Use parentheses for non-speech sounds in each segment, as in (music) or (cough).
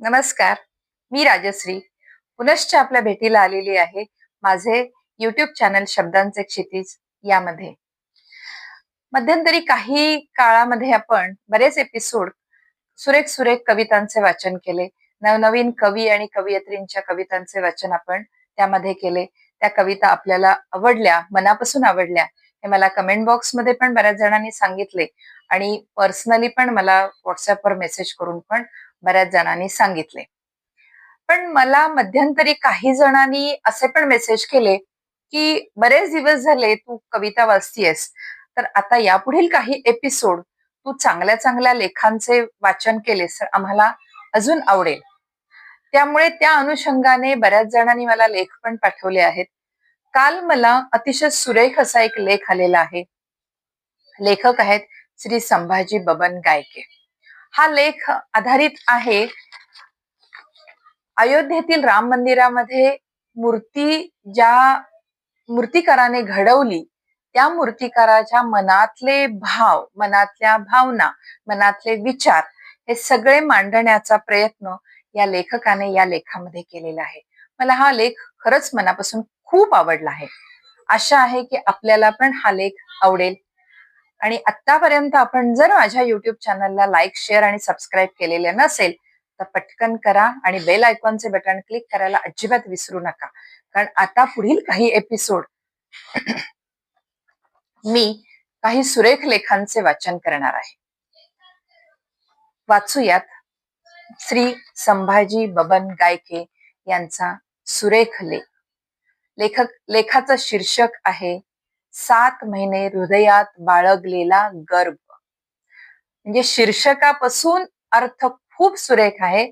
नमस्कार मी राजश्री. पुनश्च आपल्या भेटीला आलेली आहे माझे युट्यूब चॅनल शब्दांचे क्षितिज यामध्ये. मध्यंतरी काही काळामध्ये आपण बरेच एपिसोड सुरेख सुरेख कवितांचे वाचन केले. नवनवीन कवी आणि कवयित्रींच्या कवितांचे वाचन आपण त्यामध्ये केले. त्या कविता आपल्याला आवडल्या मनापासून आवडल्या. हे मला कमेंट बॉक्समध्ये पण बऱ्याच जणांनी सांगितले. आणि पर्सनली पण मला व्हॉट्सअपवर मेसेज करून पण बऱ्याच जणांनी सांगितले. पण मला मध्यंतरी काही जणांनी असे पण मेसेज केले की बरेच दिवस झाले तू कविता वाचतीयस तर आता यापुढील काही एपिसोड तू चांगल्या चांगल्या लेखांचे वाचन केलेस तर आम्हाला अजून आवडेल. त्यामुळे त्या अनुषंगाने बऱ्याच जणांनी मला लेख पण पाठवले आहेत. काल मला अतिशय सुरेख असा एक लेख आलेला आहे. लेखक आहेत श्री संभाजी बबन गायके. हा लेख आधारित आहे अयोध्येतील राम मंदिरामध्ये मूर्ती ज्या मूर्तिकाराने घडवली त्या मूर्तिकाराच्या मनातले भाव मनातल्या भावना मनातले विचार हे सगळे मांडण्याचा प्रयत्न या लेखकाने या लेखामध्ये केलेला आहे. मला हा लेख खरंच मनापासून खूप आवडला आहे. आशा आहे की आपल्याला पण हा लेख आवडेल. आणि आतापर्यंत आपण जर माझ्या युट्यूब चॅनलला लाईक शेअर आणि सबस्क्राईब केलेले नसेल तर पटकन करा आणि बेल आयकॉनचे बटन क्लिक करायला अजिबात विसरू नका. कारण आता पुढील काही एपिसोड (clears throat) मी काही सुरेख लेखांचे वाचन करणार आहे. वाचूयात श्री संभाजी बबन गायके यांचा सुरेख लेख. लेखक लेखाचं शीर्षक आहे सात महिने हृदयात बाळगलेला गर्भ. म्हणजे शीर्षकापासून अर्थ खूप सुरेख आहे.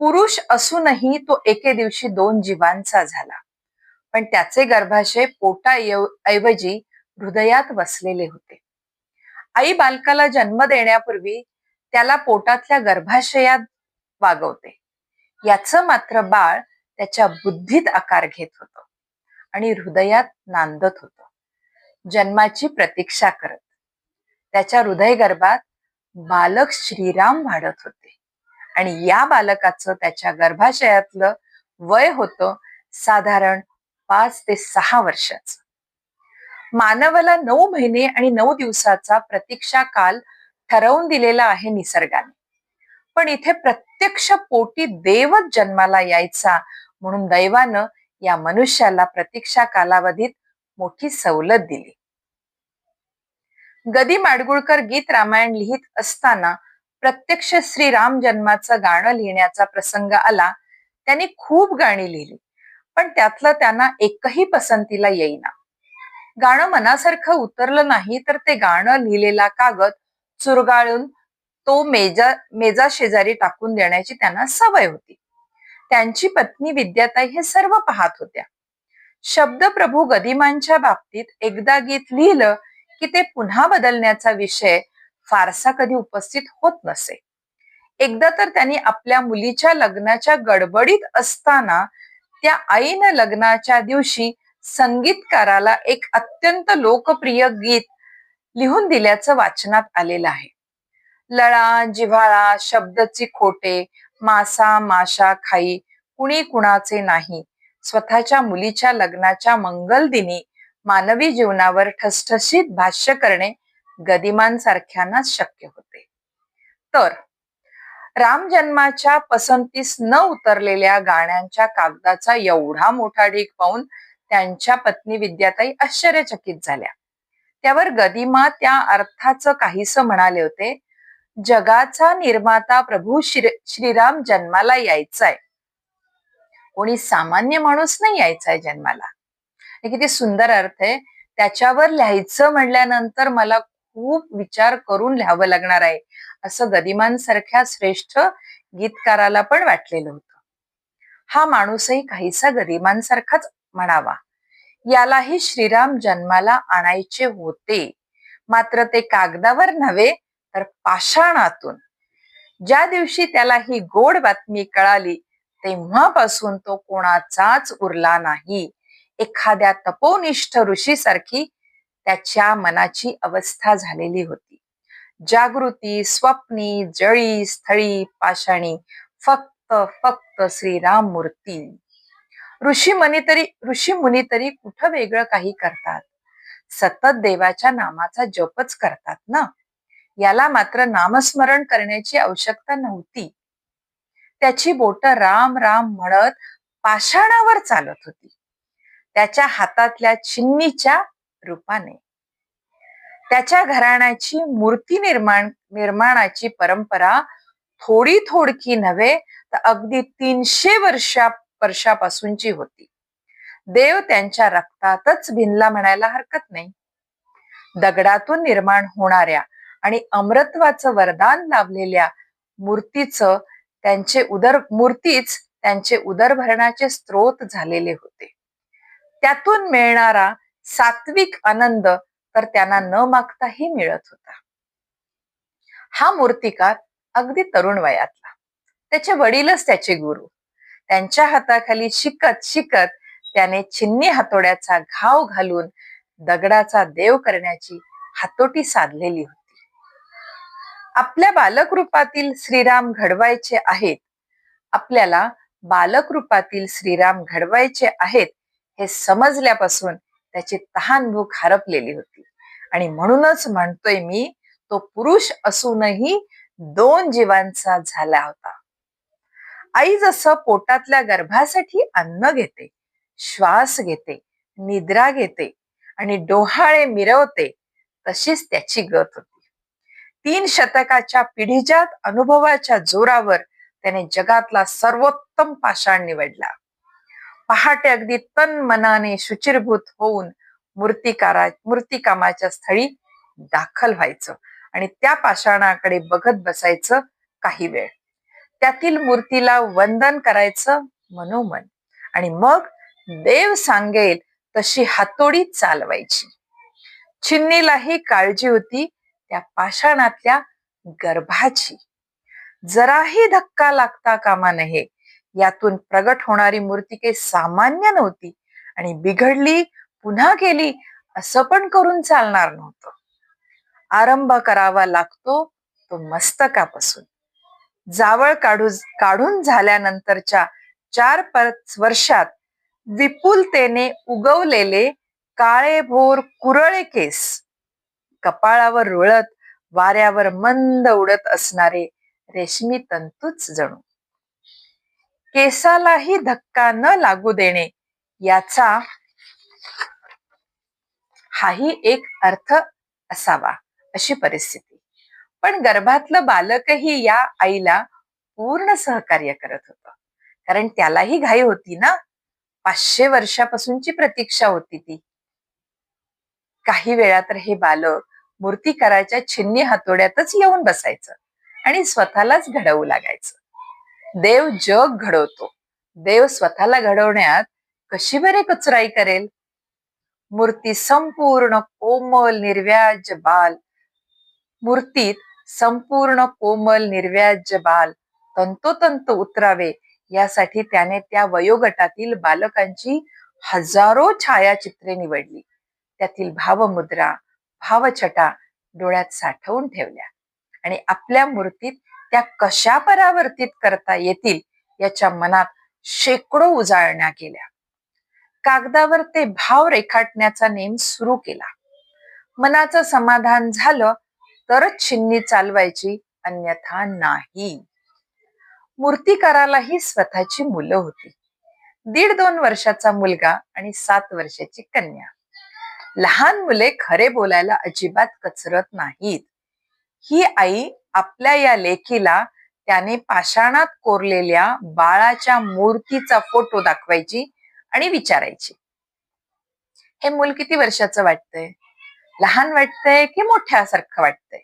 पुरुष असूनही तो एके दिवशी दोन जीवांचा झाला. पण त्याचे गर्भाशय पोटा ऐवजी हृदयात वसलेले होते. आई बालकाला जन्म देण्यापूर्वी त्याला पोटातल्या गर्भाशयात वागवते. याच मात्र बाळ त्याच्या बुद्धीत आकार घेत होत आणि हृदयात नांदत होत. जन्माची प्रतीक्षा करत. त्याच्या हृदय गर्भात बालक श्रीराम वाढत होते. आणि या बालकाचं त्याच्या गर्भाशयातलं वय होतं साधारण पाच ते सहा वर्षाच. मानवाला नऊ महिने आणि नऊ दिवसाचा प्रतीक्षा काल ठरवून दिलेला आहे निसर्गाने. पण इथे प्रत्यक्ष पोटी देवच जन्माला यायचा म्हणून दैवानं या मनुष्याला प्रतीक्षा कालावधीत मोठी सवलत दिली. गदी माडगुळकर गीत रामायण लिहित असताना प्रत्यक्ष श्रीराम जन्माचं गाणं लिहिण्याचा प्रसंग आला त्यांनी खूप गाणी लिहिली पण त्यातलं त्यांना एकही पसंतीला येईना. गाणं मनासारखं उतरलं नाही तर ते गाणं लिहिलेला कागद चुरगाळून तो मेजा मेजा शेजारी टाकून देण्याची त्यांना सवय होती. त्यांची पत्नी विद्याताई हे सर्व पाहत होत्या. शब्द प्रभू गदिमांच्या बाबतीत एकदा गीत लिहिलं की ते पुन्हा बदलण्याचा विषय फारसा कधी उपस्थित होत नसे. एकदा तर त्यांनी आपल्या मुलीच्या लग्नाच्या गडबडीत असताना त्या आईनं लग्नाच्या दिवशी संगीतकाराला एक अत्यंत लोकप्रिय गीत लिहून दिल्याचं वाचनात आलेलं आहे. लळा जिव्हाळा शब्दची खोटे मासा माशा खाई कुणी कुणाचे नाही. स्वतःच्या मुलीच्या लग्नाच्या मंगल दिनी मानवी जीवनावर ठसठशीत भाष्य करणे गदिमांसारख्यांनाच शक्य होते. तर राम जन्माच्या पसंतीस न उतरलेल्या गाण्यांच्या कागदाचा एवढा मोठा ढीक पाहून त्यांच्या पत्नी विद्याताई आश्चर्यचकित झाल्या. त्यावर गदिमा त्या अर्थाचं काहीस म्हणाले होते जगाचा निर्माता प्रभू श्री श्रीराम जन्माला यायचाय. कोणी सामान्य माणूस नाही यायचाय जन्माला. हे किती सुंदर अर्थ आहे. त्याच्यावर लिहायचं म्हणल्यानंतर मला खूप विचार करून लिहावं लागणार आहे. असं गदिमांसारख्या श्रेष्ठ गीतकाराला पण वाटलेलं होतं. हा माणूसही काहीसा गदिमांसारखाच म्हणावा. यालाही श्रीराम जन्माला आणायचे होते. मात्र ते कागदावर नव्हे तर पाषाणातून. ज्या दिवशी त्याला ही गोड बातमी कळाली तेव्हापासून तो कोणाचाच उरला नाही. एखाद्या तपोनिष्ठ ऋषीसारखी त्याच्या मनाची अवस्था झालेली होती. जागृती स्वप्नी जळी स्थळी पाषाणी फक्त फक्त श्रीराम मूर्ती ऋषी मुनी तरी ऋषी मुनी तरी कुठं वेगळं काही करतात? सतत देवाच्या नामाचा जपच करतात ना? याला मात्र नामस्मरण करण्याची आवश्यकता नव्हती. त्याची बोट राम राम म्हणत पाषाणावर चालत होती. त्याच्या हातातल्या चिन्नीच्या रूपाने. त्याच्या घराण्याची मूर्ती निर्माण निर्माणाची परंपरा थोडी थोडकी नव्हे तर अगदी तीनशे वर्षा वर्षापासूनची होती. देव त्यांच्या रक्तातच भिनला म्हणायला हरकत नाही. दगडातून निर्माण होणाऱ्या आणि अमृत्वाचं वरदान लाभलेल्या मूर्तीचं त्यांचे उदर मूर्तीच त्यांचे उदरभरणाचे स्त्रोत झालेले होते. त्यातून मिळणारा सात्विक आनंद तर त्यांना न मागताही मिळत होता. हा मूर्तिकार अगदी तरुण वयातला. त्याचे वडीलच त्याचे गुरु. त्यांच्या हाताखाली शिकत शिकत त्याने छिन्नी हातोड्याचा घाव घालून दगडाचा देव करण्याची हातोटी साधलेली होती. आपल्या बालकृपातील श्रीराम घडवायचे आहेत. आपल्याला बालकृपातील श्रीराम घडवायचे आहेत हे समजल्यापासून त्याची तहान भूक हरपलेली होती. आणि म्हणूनच म्हणतोय मी तो पुरुष असूनही दोन जीवांचा झाला होता. आई जसं पोटातल्या गर्भासाठी अन्न घेते श्वास घेते निद्रा घेते आणि डोहाळे मिरवते तशीच त्याची गत होती. तीन शतकाच्या पिढीजात अनुभवाच्या जोरावर त्याने जगातला सर्वोत्तम पाषाण निवडला. पहाटे अगदी तन मनाने शुचिरभूत होऊन मूर्तिकारा मूर्तिकामाच्या स्थळी दाखल व्हायचं आणि त्या पाषाणाकडे बघत बसायचं काही वेळ. त्यातील मूर्तीला वंदन करायचं मनोमन आणि मग देव सांगेल तशी हातोडी चालवायची. छिन्नीलाही काळजी होती त्या पाषाणातल्या गर्भाची. जराही धक्का लागता कामा नये. यातून प्रगट होणारी मूर्ती काही सामान्य नव्हती आणि बिघडली पुन्हा केली असं पण करून चालणार नव्हतं. आरंभ करावा लागतो तो मस्तकापासून. जावळ काढू काढून झाल्यानंतरच्या चार पाच वर्षात विपुलतेने उगवलेले काळेभोर कुरळे केस कपाळावर रुळत वाऱ्यावर मंद उडत असणारे रेशमी तंतूच जणू. केसालाही धक्का न लागू देणे याचा हाही एक अर्थ असावा अशी परिस्थिती. पण गर्भातलं बालकही या आईला पूर्ण सहकार्य करत होत. कारण त्यालाही घाई होती ना? पाचशे वर्षापासूनची प्रतीक्षा होती ती. काही वेळा तर हे बालक मूर्तीकाराच्या छिन्नी हातोड्यातच येऊन बसायचं आणि स्वतःलाच घडवू लागायचं. देव जग घडवतो. देव स्वतःला घडवण्यात कशी बरे कचराई करेल? मूर्ती संपूर्ण कोमल निर्व्याज बाल. मूर्तीत संपूर्ण कोमल निर्व्याज बाल तंतोतंत उतरावे यासाठी त्याने त्या वयोगटातील बालकांची हजारो छायाचित्रे निवडली. त्यातील भावमुद्रा भावछटा डोळ्यात साठवून ठेवल्या. आणि आपल्या मूर्तीत त्या कशा परावर्तित करता येतील याच्या मनात शेकडो उजाळण्या केल्या कागदावर ते भाव रेखाटण्याचा नेम सुरू केला. मनाचं समाधान झालं तरच छिन्नी चालवायची अन्यथा नाही. मूर्तिकारालाही स्वतःची मुलं होती. दीड दोन वर्षाचा मुलगा आणि सात वर्षाची कन्या. लहान मुले खरे बोलायला अजिबात कचरत नाहीत. ही आई आपल्या या लेखीला त्याने पाषाणात कोरलेल्या बाळाच्या मूर्तीचा फोटो दाखवायची आणि विचारायची. हे मूल किती वर्षाचं वाटतंय? लहान वाटतंय की मोठ्यासारखं वाटतंय?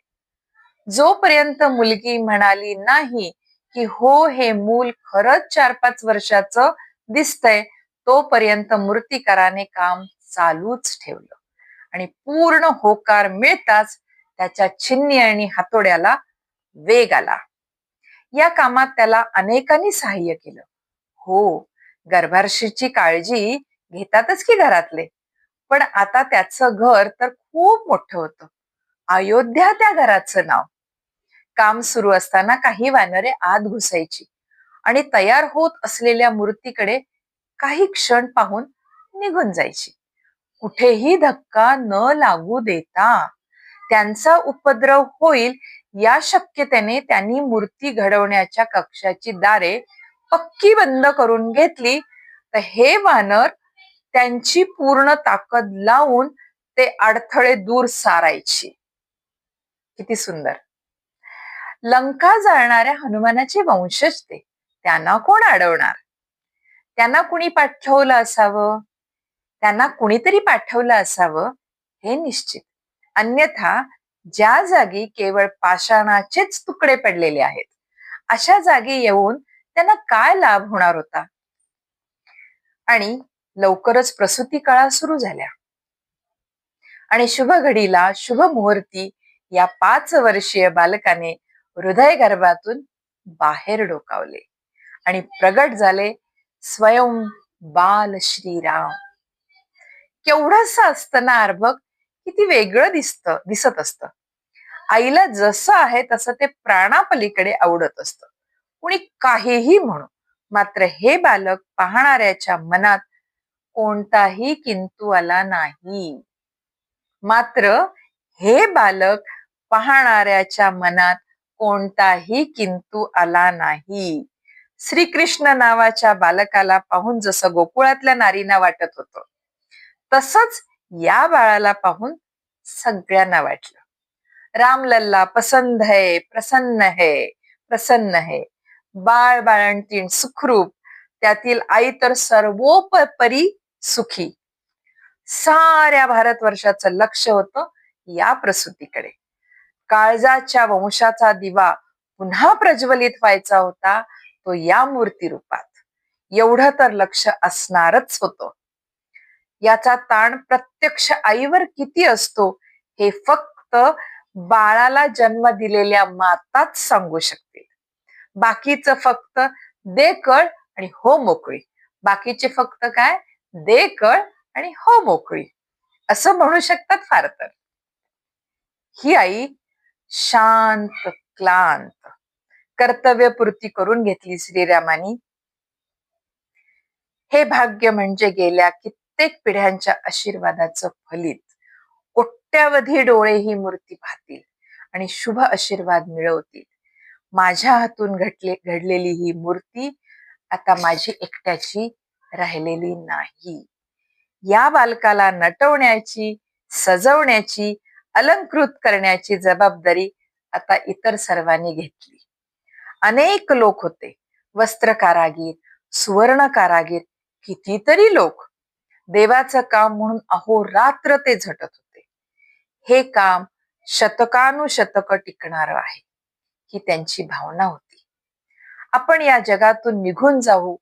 जोपर्यंत मुलगी म्हणाली नाही की हो हे मूल खरंच चार पाच वर्षाचं दिसतंय तोपर्यंत मूर्तिकाराने काम चालूच ठेवलं. आणि पूर्ण होकार मिळताच त्याच्या छिन्नी आणि हातोड्याला वेग आला. या कामात त्याला अनेकांनी सहाय्य केलं. हो गर्भारशीची काळजी घेतातच की घरातले? पण आता त्याचं घर तर खूप मोठं होतं. अयोध्या त्या घराचं नाव. काम सुरू असताना काही वानरे आत घुसायची. आणि तयार होत असलेल्या मूर्तीकडे काही क्षण पाहून निघून जायची. कुठेही धक्का न लागू देता त्यांचा उपद्रव होईल या शक्यतेने त्यांनी मूर्ती घडवण्याच्या कक्षाची दारे पक्की बंद करून घेतली. तर हे वानर त्यांची पूर्ण ताकद लावून ते अडथळे दूर सारायची. किती सुंदर. लंका जाळणाऱ्या हनुमानाचे वंशज ते. त्यांना कोण अडवणार? त्यांना कुणी पाठवलं असावं? त्यांना कुणीतरी पाठवलं असावं हे निश्चित. अन्यथा ज्या जागी केवळ पाषाणाचेच तुकडे पडलेले आहेत अशा जागी येऊन त्यांना काय लाभ होणार होता? आणि लवकरच प्रसूती काळा सुरू झाल्या. आणि शुभ घडीला शुभ मुहूर्ती या पाच वर्षीय बालकाने हृदय गर्भातून बाहेर डोकावले आणि प्रगट झाले स्वयं बाल श्रीराम. केवढस असताना अर्भक किती वेगळं दिसत दिसत असत. आईला जसं आहे तसं ते प्राणापलीकडे आवडत असत. कुणी काहीही म्हणू मात्र हे बालक पाहणाऱ्याच्या मनात कोणताही किंतू आला नाही. मात्र हे बालक पाहणाऱ्याच्या मनात कोणताही किंतू आला नाही. श्रीकृष्ण नावाच्या बालकाला पाहून जसं गोकुळातल्या नारीना वाटत होतं. तसंच या बाळाला पाहून सगळ्यांना वाटलं. रामलल्ला पसंद है प्रसन्न है प्रसन्न है. बाळ बाळंतीण सुखरूप त्यातील आई तर सर्वोपरी सुखी. साऱ्या भारतवर्षाचं लक्ष होतं या प्रसूतीकडे. काळजाच्या वंशाचा दिवा पुन्हा प्रज्वलित व्हायचा होता तो या मूर्ती रूपात एवढं तर लक्ष असणारच होतं. याचा ताण प्रत्यक्ष आईवर किती असतो हे फक्त बाळाला जन्म दिलेल्या माताच सांगू शकतील. बाकीचं फक्त दे कळ आणि हो मोकळी बाकीचे फक्त काय? दे कळ आणि हो मोकळी असं म्हणू शकतात फार तर. ही आई शांत क्लांत. कर्तव्यपूर्ती करून घेतली श्रीरामानी. हे भाग्य म्हणजे गेल्या कित्येक पिढ्यांच्या आशीर्वादाचं फलित. कोट्यावधी डोळे ही मूर्ती पाहतील आणि शुभ आशीर्वाद मिळवतील. माझ्या हातून घडले घडलेली ही मूर्ती आता माझी एकट्याची राहिलेली नाही. या बालकाला नटवण्याची सजवण्याची अलंकृत करण्याची जबाबदारी आता इतर सर्वांनी घेतली. अनेक लोक होते वस्त्र कारागीर सुवर्ण कारागीर कितीतरी लोक देवाचं काम म्हणून अहोरात्र ते झटत होते. हे काम शतकानुशतक टिकणार आहे ही त्यांची भावना होती. आपण या जगातून निघून जाऊ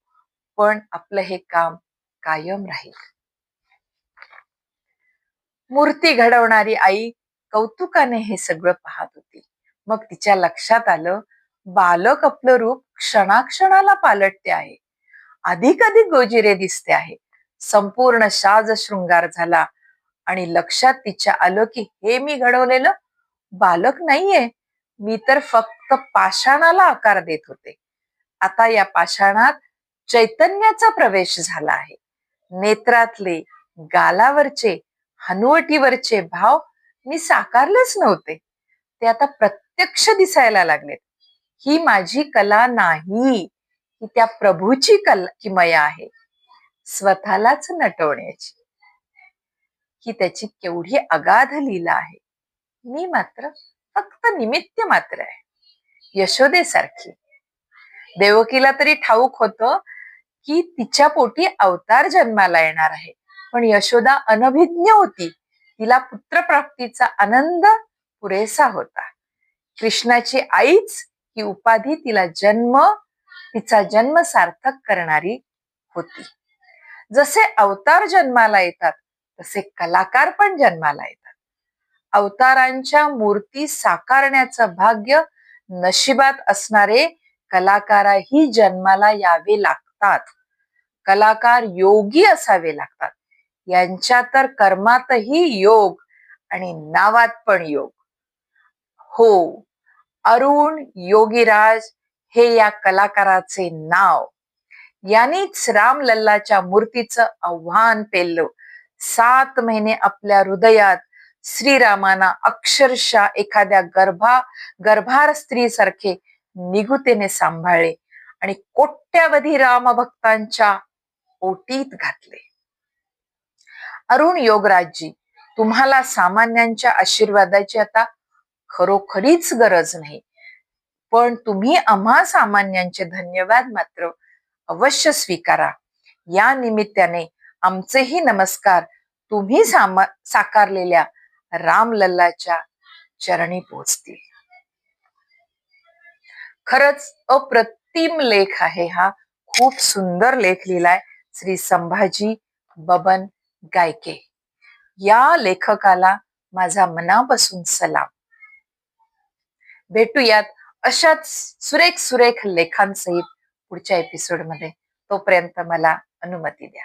पण आपलं हे काम कायम राहील. मूर्ती घडवणारी आई कौतुकाने हे सगळं पाहत होती. मग तिच्या लक्षात आलं बालक आपलं रूप क्षणाक्षणाला पालटते आहे. अधिक अधिक गोजिरे दिसते आहे. संपूर्ण साज शृंगार झाला. आणि लक्षात तिच्या आलं की हे मी घडवलेलं बालक नाहीये. मी तर फक्त पाषाणाला आकार देत होते. आता या पाषाणात चैतन्याचा प्रवेश झाला आहे. नेत्रातले गालावरचे हनुवटीवरचे भाव मी साकारलेच नव्हते. ते आता प्रत्यक्ष दिसायला लागलेत. ही माझी कला नाही. ही त्या प्रभूची कला किमया आहे. स्वतःलाच नटवण्याची. ही त्याची केवढी अगाध लीला आहे. मी मात्र फक्त निमित्त मात्र आहे. यशोदेसारखी. देवकीला तरी ठाऊक होतं की तिच्या पोटी अवतार जन्माला येणार आहे. पण यशोदा अनभिज्ञ होती. तिला पुत्रप्राप्तीचा आनंद पुरेसा होता. कृष्णाची आईच ही उपाधी तिला जन्म तिचा जन्म सार्थक करणारी होती. जसे अवतार जन्माला येतात तसे कलाकार पण जन्माला येतात. अवतारांच्या मूर्ती साकारण्याचं भाग्य नशिबात असणारे कलाकारही जन्माला यावे लागतात. कलाकार योगी असावे लागतात. यांच्या तर कर्मातही योग आणि नावात पण योग. हो अरुण योगीराज हे या कलाकाराचे नाव. यांनीच रामलल्लाच्या मूर्तीचं आव्हान पेललं. सात महिने आपल्या हृदयात श्रीरामाना अक्षरशः एखाद्या गर्भा गर्भार स्त्री सारखे निगुतेने सांभाळले आणि कोट्यावधी रामभक्तांच्या ओटीत घातले. अरुण योगराजजी तुम्हाला सामान्यांच्या आशीर्वादाची आता खरोखरीच गरज नाही. पण तुम्ही आम्हा सामान्यांचे धन्यवाद मात्र अवश्य स्वीकारा. या निमित्ताने आमचेही नमस्कार तुम्ही साकारलेल्या रामलल्लाच्या चरणी पोचतील. खरंच अप्रतिम लेख आहे हा. खूप सुंदर लेख लिहिलाय श्री संभाजी बबन गायके. या लेखकाला माझा मनापासून सलाम. भेटूयात अशाच सुरेख सुरेख लेखांसहित पुढच्या एपिसोडमध्ये तोपर्यंत मला अनुमती द्या.